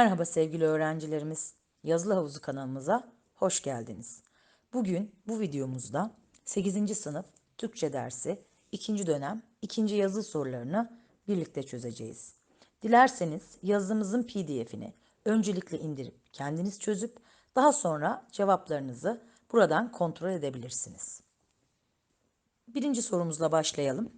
Merhaba sevgili öğrencilerimiz. Yazılı Havuzu kanalımıza hoş geldiniz. Bugün bu videomuzda 8. sınıf Türkçe dersi 2. dönem 2. yazı sorularını birlikte çözeceğiz. Dilerseniz yazımızın pdf'ini öncelikle indirip kendiniz çözüp daha sonra cevaplarınızı buradan kontrol edebilirsiniz. Birinci sorumuzla başlayalım.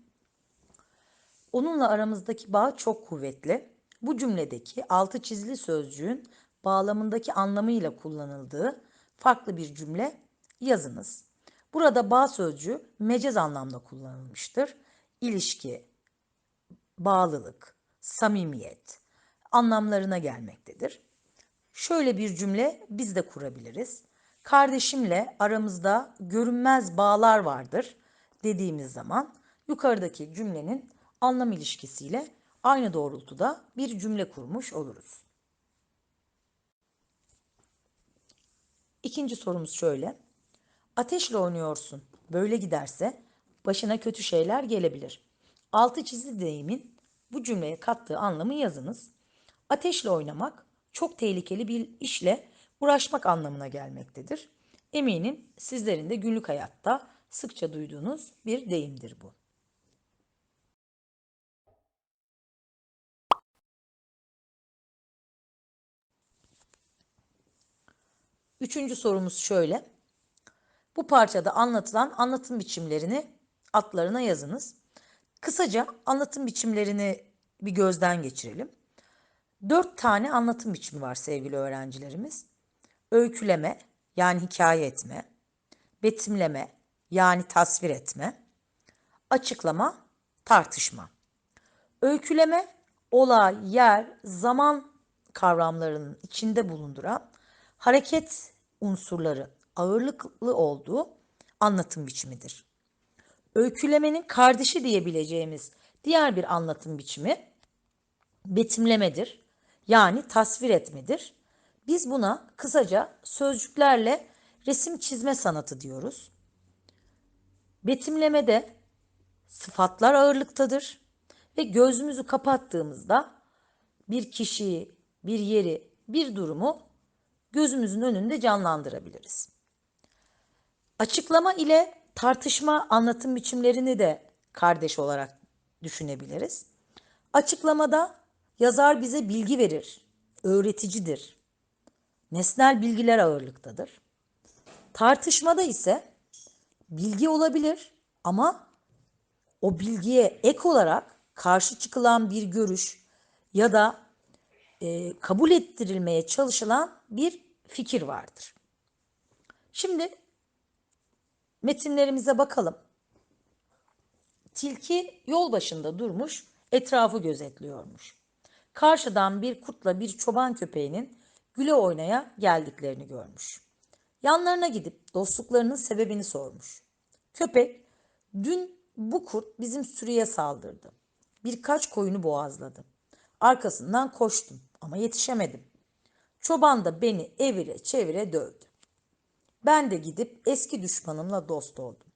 Onunla aramızdaki bağ çok kuvvetli. Bu cümledeki altı çizili sözcüğün bağlamındaki anlamıyla kullanıldığı farklı bir cümle yazınız. Burada bağ sözcüğü mecaz anlamda kullanılmıştır. İlişki, bağlılık, samimiyet anlamlarına gelmektedir. Şöyle bir cümle biz de kurabiliriz. Kardeşimle aramızda görünmez bağlar vardır dediğimiz zaman yukarıdaki cümlenin anlam ilişkisiyle aynı doğrultuda bir cümle kurmuş oluruz. İkinci sorumuz şöyle. Ateşle oynuyorsun. Böyle giderse başına kötü şeyler gelebilir. Altı çizili deyimin bu cümleye kattığı anlamı yazınız. Ateşle oynamak çok tehlikeli bir işle uğraşmak anlamına gelmektedir. Eminim sizlerin de günlük hayatta sıkça duyduğunuz bir deyimdir bu. Üçüncü sorumuz şöyle. Bu parçada anlatılan anlatım biçimlerini atlarına yazınız. Kısaca anlatım biçimlerini bir gözden geçirelim. Dört tane anlatım biçimi var sevgili öğrencilerimiz. Öyküleme yani hikaye etme, betimleme yani tasvir etme, açıklama, tartışma. Öyküleme olay, yer, zaman kavramlarının içinde bulunduran hareket unsurları ağırlıklı olduğu anlatım biçimidir. Öykülemenin kardeşi diyebileceğimiz diğer bir anlatım biçimi betimlemedir. Yani tasvir etmedir. Biz buna kısaca sözcüklerle resim çizme sanatı diyoruz. Betimlemede sıfatlar ağırlıktadır ve gözümüzü kapattığımızda bir kişiyi, bir yeri, bir durumu gözümüzün önünde canlandırabiliriz. Açıklama ile tartışma anlatım biçimlerini de kardeş olarak düşünebiliriz. Açıklamada yazar bize bilgi verir, öğreticidir. Nesnel bilgiler ağırlıktadır. Tartışmada ise bilgi olabilir ama o bilgiye ek olarak karşı çıkılan bir görüş ya da e, kabul ettirilmeye çalışılan bir fikir vardır. Şimdi metinlerimize bakalım. Tilki yol başında durmuş, etrafı gözetliyormuş. Karşıdan bir kurtla bir çoban köpeğinin güle oynaya geldiklerini görmüş. Yanlarına gidip dostluklarının sebebini sormuş. Köpek, dün bu kurt bizim sürüye saldırdı. Birkaç koyunu boğazladı. Arkasından koştum ama yetişemedim. Çoban da beni evire çevire dövdü. Ben de gidip eski düşmanımla dost oldum.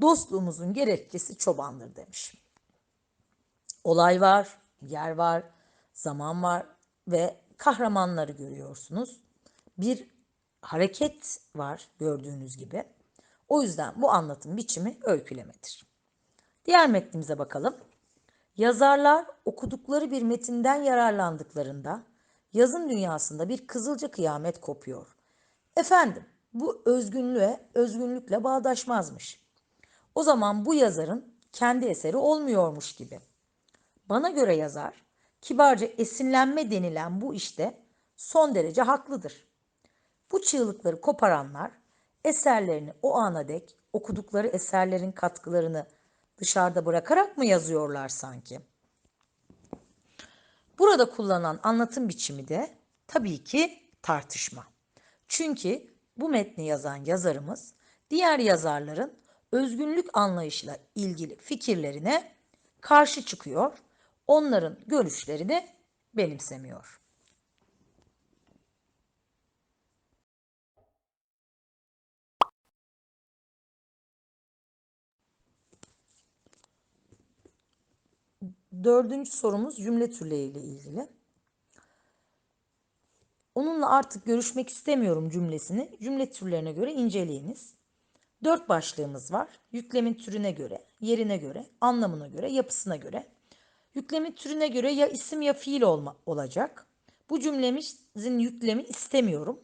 Dostluğumuzun gerekçesi çobandır demiş. Olay var, yer var, zaman var ve kahramanları görüyorsunuz. Bir hareket var gördüğünüz gibi. O yüzden bu anlatım biçimi öykülemedir. Diğer metnimize bakalım. Yazarlar okudukları bir metinden yararlandıklarında yazın dünyasında bir kızılca kıyamet kopuyor. Efendim bu özgünlüğe, özgünlükle bağdaşmazmış. O zaman bu yazarın kendi eseri olmuyormuş gibi. Bana göre yazar, kibarca esinlenme denilen bu işte son derece haklıdır. Bu çığlıkları koparanlar eserlerini o ana dek okudukları eserlerin katkılarını dışarıda bırakarak mı yazıyorlar sanki? Burada kullanılan anlatım biçimi de tabii ki tartışma. Çünkü bu metni yazan yazarımız diğer yazarların özgünlük anlayışıyla ilgili fikirlerine karşı çıkıyor. Onların görüşlerini benimsemiyor. Dördüncü sorumuz cümle türleriyle ilgili. Onunla artık görüşmek istemiyorum cümlesini cümle türlerine göre inceleyiniz. Dört başlığımız var. Yüklemin türüne göre, yerine göre, anlamına göre, yapısına göre. Yüklemin türüne göre ya isim ya fiil olma, olacak. Bu cümlemizin yüklemi istemiyorum.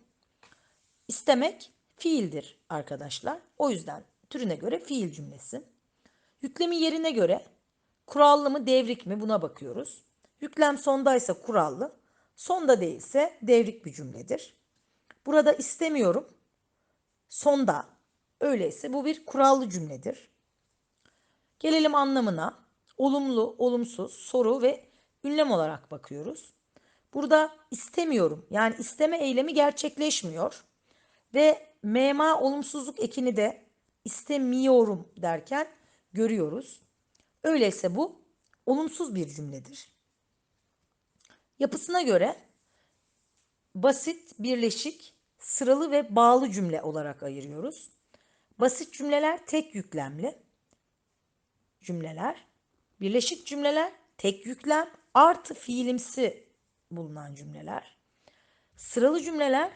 İstemek fiildir arkadaşlar. O yüzden türüne göre fiil cümlesi. Yüklemi yerine göre kurallı mı devrik mi buna bakıyoruz. Yüklem sondaysa kurallı, sonda değilse devrik bir cümledir. Burada istemiyorum, sonda öyleyse bu bir kurallı cümledir. Gelelim anlamına. Olumlu, olumsuz, soru ve ünlem olarak bakıyoruz. Burada istemiyorum yani isteme eylemi gerçekleşmiyor. Ve mema olumsuzluk ekini de istemiyorum derken görüyoruz. Öyleyse bu olumsuz bir cümledir. Yapısına göre basit, birleşik, sıralı ve bağlı cümle olarak ayırıyoruz. Basit cümleler tek yüklemli cümleler, birleşik cümleler tek yüklem artı fiilimsi bulunan cümleler. Sıralı cümleler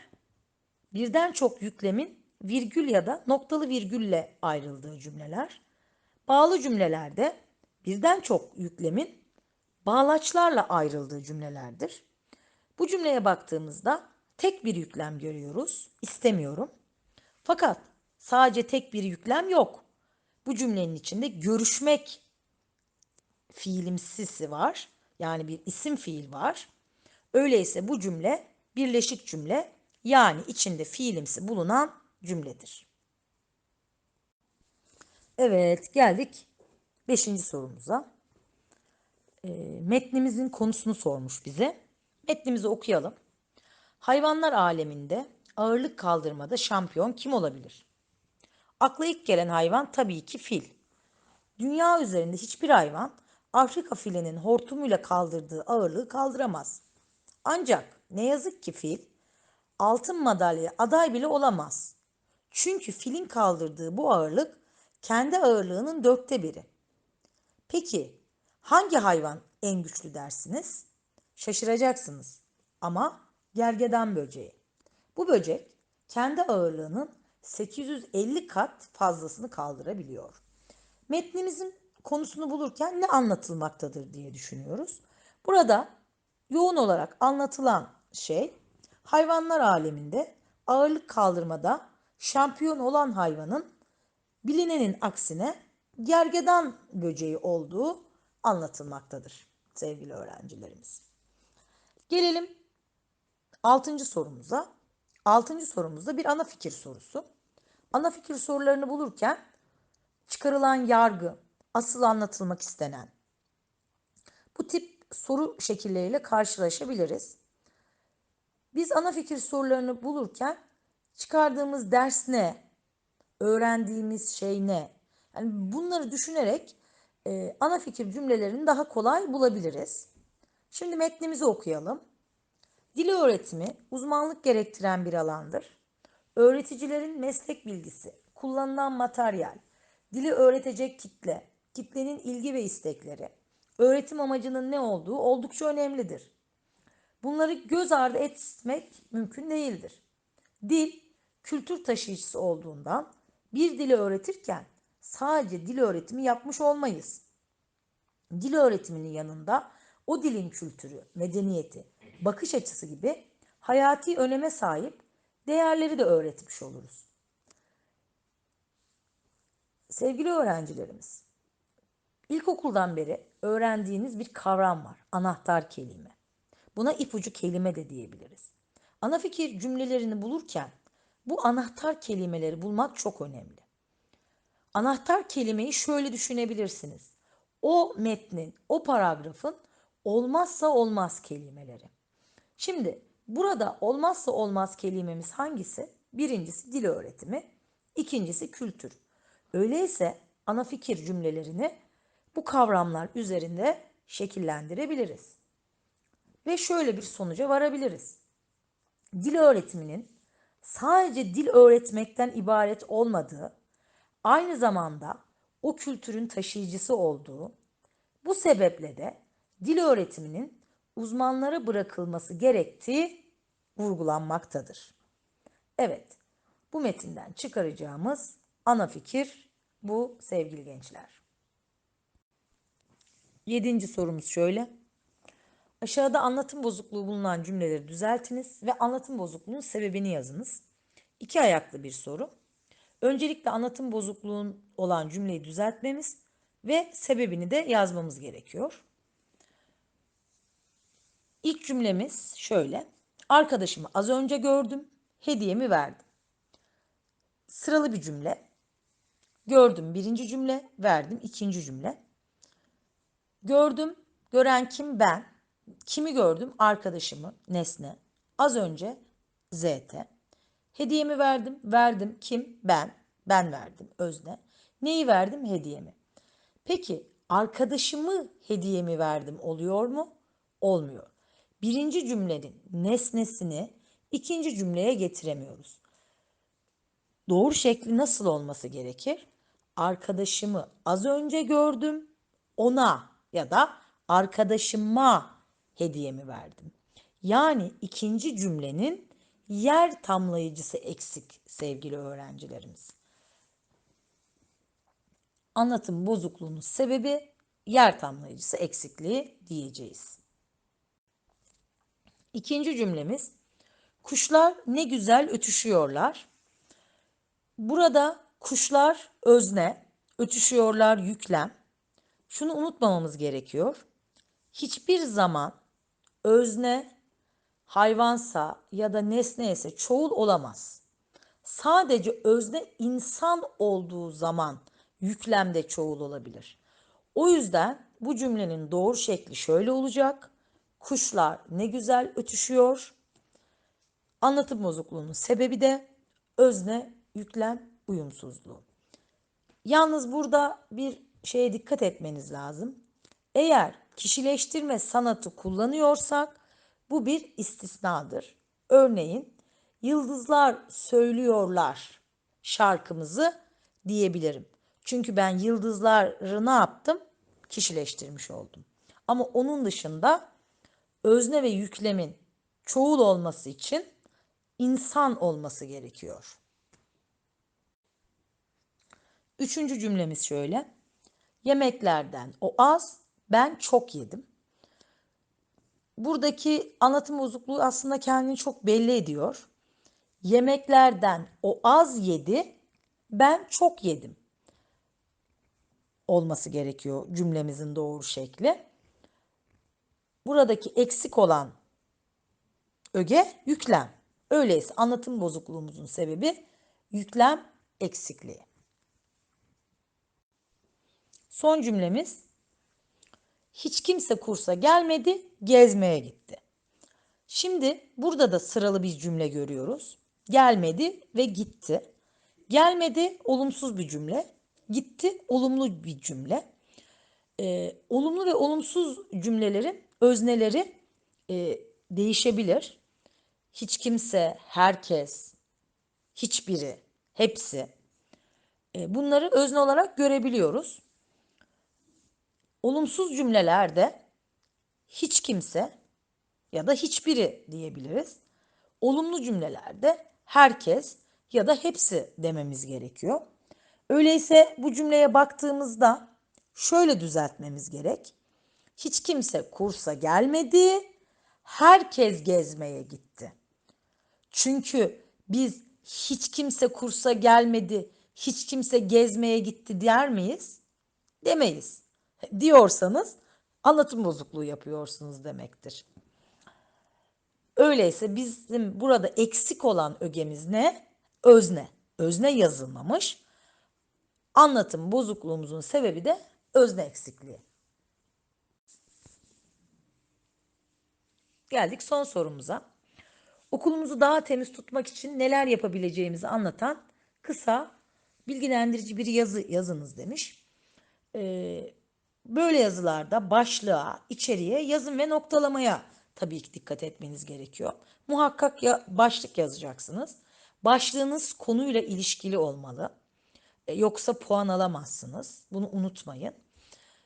birden çok yüklemin virgül ya da noktalı virgülle ayrıldığı cümleler. Bağlı cümlelerde birden çok yüklemin bağlaçlarla ayrıldığı cümlelerdir. Bu cümleye baktığımızda tek bir yüklem görüyoruz. İstemiyorum. Fakat sadece tek bir yüklem yok. Bu cümlenin içinde görüşmek fiilimsisi var. Yani bir isim fiil var. Öyleyse bu cümle birleşik cümle yani içinde fiilimsi bulunan cümledir. Evet geldik beşinci sorumuza. E, metnimizin konusunu sormuş bize. Metnimizi okuyalım. Hayvanlar aleminde ağırlık kaldırmada şampiyon kim olabilir? Akla ilk gelen hayvan tabii ki fil. Dünya üzerinde hiçbir hayvan Afrika filinin hortumuyla kaldırdığı ağırlığı kaldıramaz. Ancak ne yazık ki fil altın madalya aday bile olamaz. Çünkü filin kaldırdığı bu ağırlık kendi ağırlığının dörtte biri. Peki hangi hayvan en güçlü dersiniz? Şaşıracaksınız ama gergedan böceği. Bu böcek kendi ağırlığının 850 kat fazlasını kaldırabiliyor. Metnimizin konusunu bulurken ne anlatılmaktadır diye düşünüyoruz. Burada yoğun olarak anlatılan şey hayvanlar aleminde ağırlık kaldırmada şampiyon olan hayvanın bilinenin aksine gergedan böceği olduğu anlatılmaktadır sevgili öğrencilerimiz. Gelelim 6. sorumuza. 6. sorumuzda bir ana fikir sorusu. Ana fikir sorularını bulurken çıkarılan yargı, asıl anlatılmak istenen bu tip soru şekilleriyle karşılaşabiliriz. Biz ana fikir sorularını bulurken çıkardığımız ders ne, öğrendiğimiz şey ne? Yani bunları düşünerek e, ana fikir cümlelerini daha kolay bulabiliriz. Şimdi metnimizi okuyalım. Dil öğretimi uzmanlık gerektiren bir alandır. Öğreticilerin meslek bilgisi, kullanılan materyal, dili öğretecek kitle, kitlenin ilgi ve istekleri, öğretim amacının ne olduğu oldukça önemlidir. Bunları göz ardı etmek mümkün değildir. Dil, kültür taşıyıcısı olduğundan bir dili öğretirken sadece dil öğretimi yapmış olmayız. Dil öğretiminin yanında o dilin kültürü, medeniyeti, bakış açısı gibi hayati öneme sahip değerleri de öğretmiş oluruz. Sevgili öğrencilerimiz, ilkokuldan beri öğrendiğiniz bir kavram var. Anahtar kelime. Buna ipucu kelime de diyebiliriz. Ana fikir cümlelerini bulurken bu anahtar kelimeleri bulmak çok önemli. Anahtar kelimeyi şöyle düşünebilirsiniz. O metnin, o paragrafın olmazsa olmaz kelimeleri. Şimdi burada olmazsa olmaz kelimemiz hangisi? Birincisi dil öğretimi, ikincisi kültür. Öyleyse ana fikir cümlelerini bu kavramlar üzerinde şekillendirebiliriz. Ve şöyle bir sonuca varabiliriz. Dil öğretiminin sadece dil öğretmekten ibaret olmadığı, aynı zamanda o kültürün taşıyıcısı olduğu, bu sebeple de dil öğretiminin uzmanlara bırakılması gerektiği vurgulanmaktadır. Evet, bu metinden çıkaracağımız ana fikir bu sevgili gençler. Yedinci sorumuz şöyle. Aşağıda anlatım bozukluğu bulunan cümleleri düzeltiniz ve anlatım bozukluğunun sebebini yazınız. İki ayaklı bir soru. Öncelikle anlatım bozukluğun olan cümleyi düzeltmemiz ve sebebini de yazmamız gerekiyor. İlk cümlemiz şöyle. Arkadaşımı az önce gördüm, hediyemi verdim. Sıralı bir cümle. Gördüm birinci cümle, verdim ikinci cümle. Gördüm, gören kim? Ben. Kimi gördüm? Arkadaşımı, nesne. Az önce ZT. Hediyemi verdim, verdim. Kim? Ben. Ben verdim, özne. Neyi verdim? Hediyemi. Peki arkadaşımı hediyemi verdim oluyor mu? Olmuyor. Birinci cümlenin nesnesini ikinci cümleye getiremiyoruz. Doğru şekli nasıl olması gerekir? Arkadaşımı az önce gördüm, ona ya da arkadaşıma hediyemi verdim. Yani ikinci cümlenin yer tamlayıcısı eksik sevgili öğrencilerimiz. Anlatım bozukluğunun sebebi yer tamlayıcısı eksikliği diyeceğiz. İkinci cümlemiz kuşlar ne güzel ötüşüyorlar. Burada kuşlar özne, ötüşüyorlar yüklem. Şunu unutmamamız gerekiyor. Hiçbir zaman özne hayvansa ya da nesne ise çoğul olamaz. Sadece özne insan olduğu zaman yüklemde çoğul olabilir. O yüzden bu cümlenin doğru şekli şöyle olacak. Kuşlar ne güzel ötüşüyor. Anlatım bozukluğunun sebebi de özne yüklem uyumsuzluğu. Yalnız burada bir şeye dikkat etmeniz lazım. Eğer kişileştirme sanatı kullanıyorsak bu bir istisnadır. Örneğin yıldızlar söylüyorlar şarkımızı diyebilirim. Çünkü ben yıldızları ne yaptım? Kişileştirmiş oldum. Ama onun dışında özne ve yüklemin çoğul olması için insan olması gerekiyor. Üçüncü cümlemiz şöyle. Yemeklerden o az, ben çok yedim. Buradaki anlatım bozukluğu aslında kendini çok belli ediyor. Yemeklerden o az yedi, ben çok yedim olması gerekiyor cümlemizin doğru şekli. Buradaki eksik olan öge yüklem. Öyleyse anlatım bozukluğumuzun sebebi yüklem eksikliği. Son cümlemiz hiç kimse kursa gelmedi, gezmeye gitti. Şimdi burada da sıralı bir cümle görüyoruz. Gelmedi ve gitti. Gelmedi olumsuz bir cümle. Gitti olumlu bir cümle. Ee, olumlu ve olumsuz cümlelerin özneleri e, değişebilir. Hiç kimse, herkes, hiçbiri, hepsi. E, bunları özne olarak görebiliyoruz. Olumsuz cümlelerde hiç kimse ya da hiçbiri diyebiliriz. Olumlu cümlelerde herkes ya da hepsi dememiz gerekiyor. Öyleyse bu cümleye baktığımızda şöyle düzeltmemiz gerek. Hiç kimse kursa gelmedi, herkes gezmeye gitti. Çünkü biz hiç kimse kursa gelmedi, hiç kimse gezmeye gitti der miyiz? Demeyiz. Diyorsanız anlatım bozukluğu yapıyorsunuz demektir. Öyleyse bizim burada eksik olan ögemiz ne? Özne. Özne yazılmamış. Anlatım bozukluğumuzun sebebi de özne eksikliği. Geldik son sorumuza. Okulumuzu daha temiz tutmak için neler yapabileceğimizi anlatan kısa bilgilendirici bir yazı yazınız demiş. Ee, böyle yazılarda başlığa, içeriğe, yazım ve noktalamaya tabii ki dikkat etmeniz gerekiyor. Muhakkak ya başlık yazacaksınız. Başlığınız konuyla ilişkili olmalı. E, yoksa puan alamazsınız. Bunu unutmayın.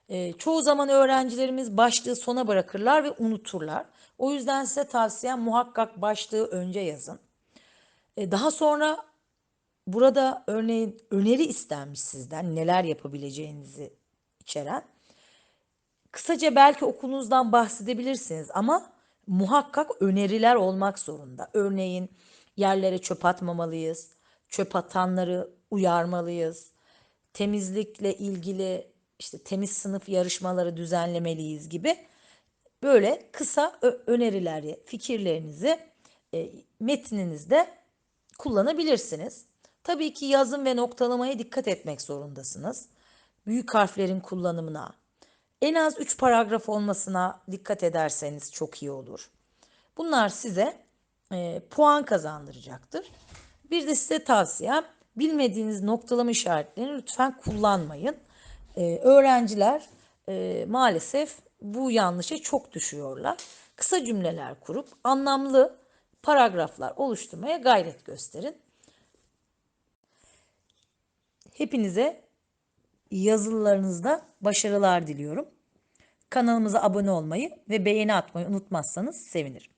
E, çoğu zaman öğrencilerimiz başlığı sona bırakırlar ve unuturlar. O yüzden size tavsiyem muhakkak başlığı önce yazın. E, daha sonra burada örneğin öneri istenmiş sizden neler yapabileceğinizi içeren. Kısaca belki okulunuzdan bahsedebilirsiniz ama muhakkak öneriler olmak zorunda. Örneğin yerlere çöp atmamalıyız, çöp atanları uyarmalıyız, temizlikle ilgili işte temiz sınıf yarışmaları düzenlemeliyiz gibi böyle kısa öneriler, fikirlerinizi e, metninizde kullanabilirsiniz. Tabii ki yazım ve noktalamaya dikkat etmek zorundasınız. Büyük harflerin kullanımına, en az 3 paragraf olmasına dikkat ederseniz çok iyi olur. Bunlar size e, puan kazandıracaktır. Bir de size tavsiyem bilmediğiniz noktalama işaretlerini lütfen kullanmayın. E, öğrenciler e, maalesef bu yanlışa çok düşüyorlar. Kısa cümleler kurup anlamlı paragraflar oluşturmaya gayret gösterin. Hepinize yazılarınızda başarılar diliyorum. Kanalımıza abone olmayı ve beğeni atmayı unutmazsanız sevinirim.